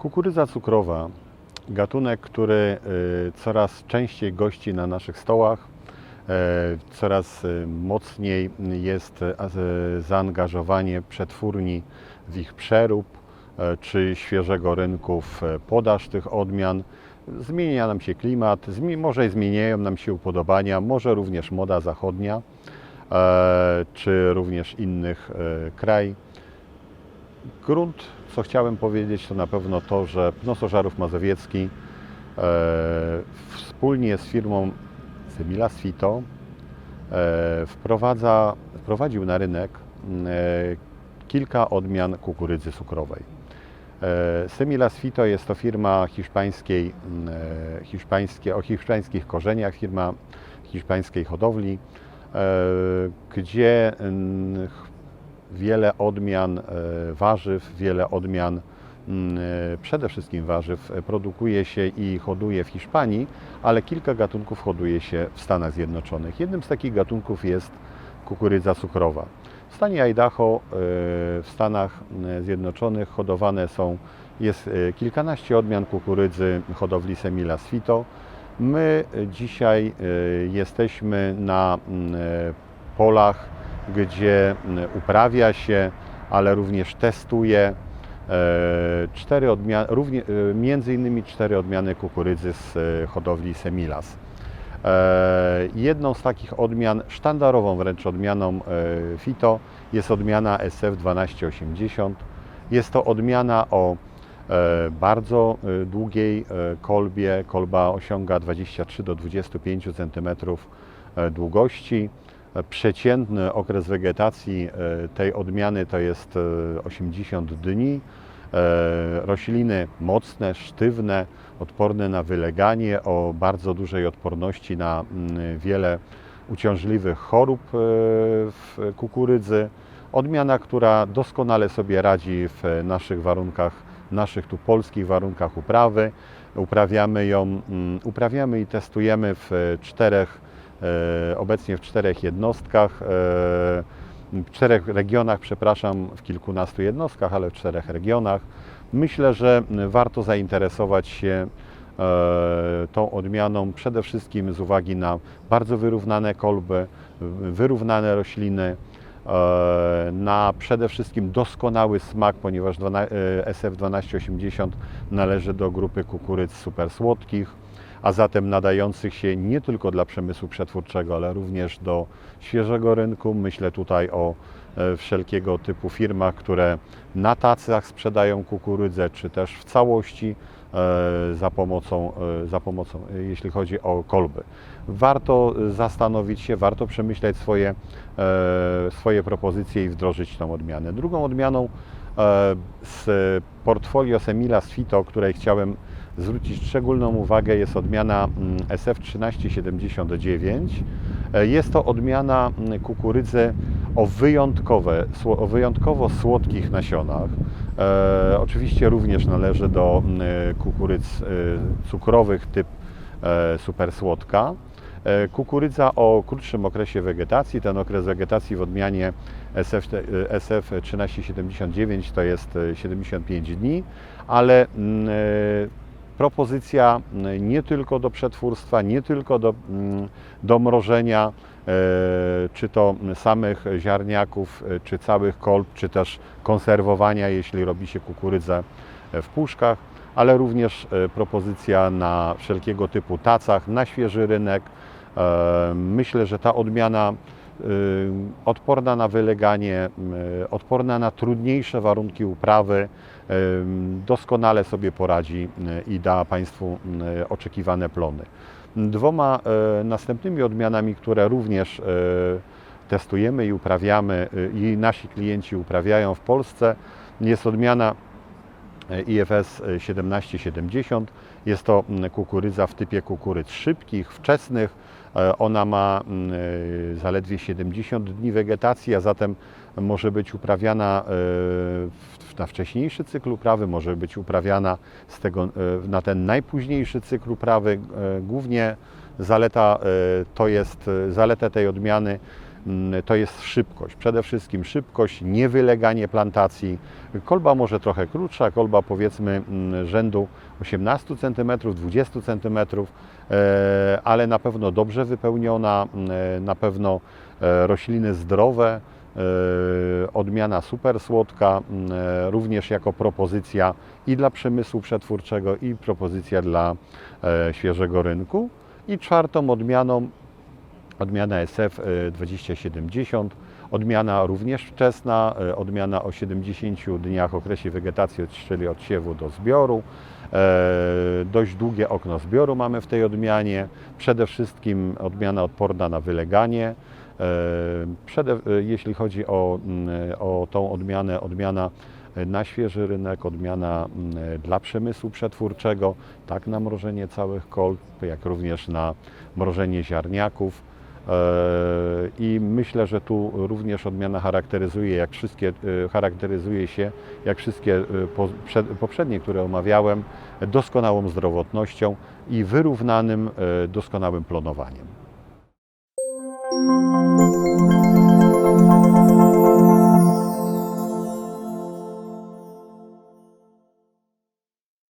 Kukurydza cukrowa, gatunek, który y, coraz częściej gości na naszych stołach, e, coraz y, mocniej jest e, z- zaangażowanie przetwórni w ich przerób e, czy świeżego rynku w e, podaż tych odmian. Zmienia nam się klimat, może zmieniają nam się upodobania, może również moda zachodnia, e, czy również innych e, kraj. Grunt, co chciałem powiedzieć, to na pewno to, że Nosożarów Mazowiecki e, wspólnie z firmą Semilas Fito e, wprowadza, wprowadził na rynek e, kilka odmian kukurydzy cukrowej. E, Semilas Fito jest to firma hiszpańskiej, e, hiszpańskie, o hiszpańskich korzeniach, firma hiszpańskiej hodowli, e, gdzie m, wiele odmian e, warzyw, wiele odmian mm, e, przede wszystkim warzyw e, produkuje się i hoduje w Hiszpanii, ale kilka gatunków hoduje się w Stanach Zjednoczonych. Jednym z takich gatunków jest kukurydza cukrowa. W stanie Idaho w Stanach Zjednoczonych hodowane są jest kilkanaście odmian kukurydzy hodowli Semilas Fito. My dzisiaj jesteśmy na polach, gdzie uprawia się, ale również testuje e, cztery odmiany, równie, e, między innymi cztery odmiany kukurydzy z e, hodowli Semilas. Jedną z takich odmian, sztandarową wręcz odmianą Fito jest odmiana SF1280. Jest to odmiana o bardzo długiej kolbie. Kolba osiąga 23 do 25 cm długości. E, Przeciętny okres wegetacji e, tej odmiany to jest e, 80 dni. E, Rośliny mocne, sztywne, odporne na wyleganie, o bardzo dużej odporności na mm, wiele uciążliwych chorób e, w kukurydzy. Odmiana, która doskonale sobie radzi w naszych warunkach, naszych tu polskich warunkach uprawy. Uprawiamy ją, mm, uprawiamy i testujemy w czterech, e, obecnie w czterech jednostkach, e, w czterech regionach, przepraszam, w kilkunastu jednostkach, ale w czterech regionach. Myślę, że warto zainteresować się e, tą odmianą przede wszystkim z uwagi na bardzo wyrównane kolby, wyrównane rośliny, e, na przede wszystkim doskonały smak, ponieważ dwana- e, SF1280 należy do grupy kukurydz super słodkich, a zatem nadających się nie tylko dla przemysłu przetwórczego, ale również do świeżego rynku. Myślę tutaj o e, wszelkiego typu firmach, które na tacach sprzedają kukurydzę, czy też w całości e, za pomocą, e, za pomocą jeśli chodzi o kolby. Warto zastanowić się, warto przemyśleć swoje, swoje propozycje i wdrożyć tą odmianę. Drugą odmianą z portfolio Semilas Fito, której chciałem zwrócić szczególną uwagę, jest odmiana mm, SF1379. E, Jest to odmiana mm, kukurydzy o, wyjątkowe, o wyjątkowo słodkich nasionach. E, oczywiście również należy do mm, kukurydz e, cukrowych typ e, super słodka. E, Kukurydza o krótszym okresie wegetacji. Ten okres wegetacji w odmianie SF, SF 1379 to jest e, 75 dni, ale propozycja mm, nie tylko do przetwórstwa, nie tylko do, mm, do mrożenia, e, czy to samych ziarniaków, e, czy całych kolb, czy też konserwowania, jeśli robi się kukurydzę w puszkach, ale również e, propozycja na wszelkiego typu tacach, na świeży rynek. E, Myślę, że ta odmiana odporna na wyleganie, y, odporna na trudniejsze warunki uprawy, y, doskonale sobie poradzi y, i da Państwu y, oczekiwane plony. Dwoma y, następnymi odmianami, które również y, testujemy i uprawiamy y, i nasi klienci uprawiają w Polsce, jest odmiana IFS 1770. Jest to mm, kukurydza w typie kukurydz szybkich, wczesnych. E, Ona ma mm, e, zaledwie 70 dni wegetacji, a zatem może być uprawiana e, na wcześniejszy cykl uprawy, może być uprawiana z tego, na ten najpóźniejszy cykl uprawy. Głównie zaleta to jest, zaleta tej odmiany to jest szybkość. Przede wszystkim szybkość, niewyleganie plantacji. Kolba może trochę krótsza, kolba powiedzmy mm, rzędu 18 cm, 20 cm, ale na pewno dobrze wypełniona, mm, e, na pewno e, rośliny zdrowe, e, odmiana super słodka, mm, również jako propozycja i dla przemysłu przetwórczego, i propozycja dla świeżego rynku. I czwartą odmianą odmiana SF e, 2070, odmiana również wczesna, e, odmiana o 70 dniach okresie wegetacji, czyli od siewu do zbioru. E, Dość długie okno zbioru mamy w tej odmianie. Przede wszystkim odmiana odporna na wyleganie. E, Przede, e, jeśli chodzi o, mm, o tą odmianę, odmiana na świeży rynek, odmiana mm, dla przemysłu przetwórczego, tak na mrożenie całych kolb, jak również na mrożenie ziarniaków. E, I myślę, że tu również odmiana charakteryzuje, jak wszystkie, e, charakteryzuje się, jak wszystkie e, po- przed- poprzednie, które omawiałem, doskonałą zdrowotnością i wyrównanym, doskonałym plonowaniem.